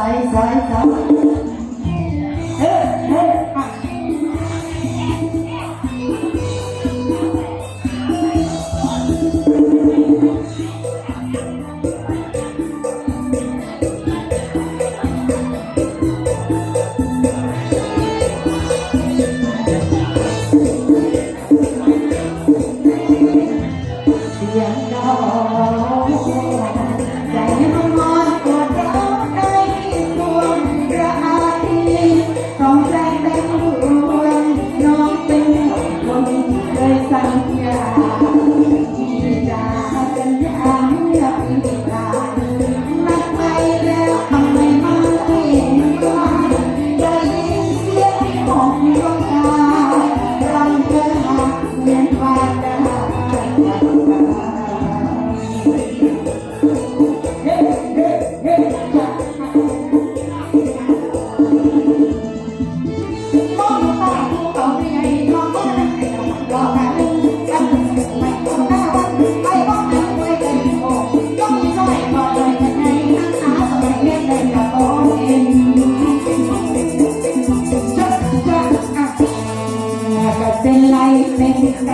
sai sai sai 三天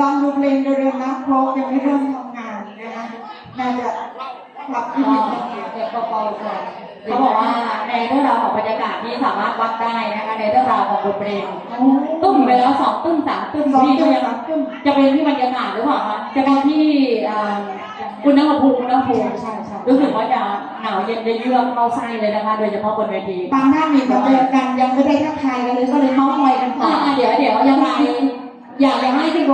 ลองดูเพลงเร็วๆน้ำโค้กยังไม่เริ่มทำงานนะคะน่าจะปรับขึ้นนิดนึง เดี๋ยวเบาๆก่อนเขาบอกว่าในเรื่องราวของบรรยากาศที่สามารถวัดได้นะคะในเรื่องราวของบทเพลงตุ้มไปแล้วสองตุ้มสามตุ้มสองพี่จุก็ดยังสามขึ้นจะเป็นที่บรรยากาศหรือเปล่าคะจะเป็นที่อ่าอุณหภูมิอุณหภูมิใช่ใช่รู้สึกว่าจะหนาวเย็นจะเยือกเข้าไส้เลยนะคะ โดยเฉพาะบนเวที บางหน้ามีมาเจอกันยังไม่ได้ทักทายกันเลยก็เลยเมาส์มอยกันต่ออ่าเดี๋ยวเดี๋ยวยังไงอยากจะให้พี่โบ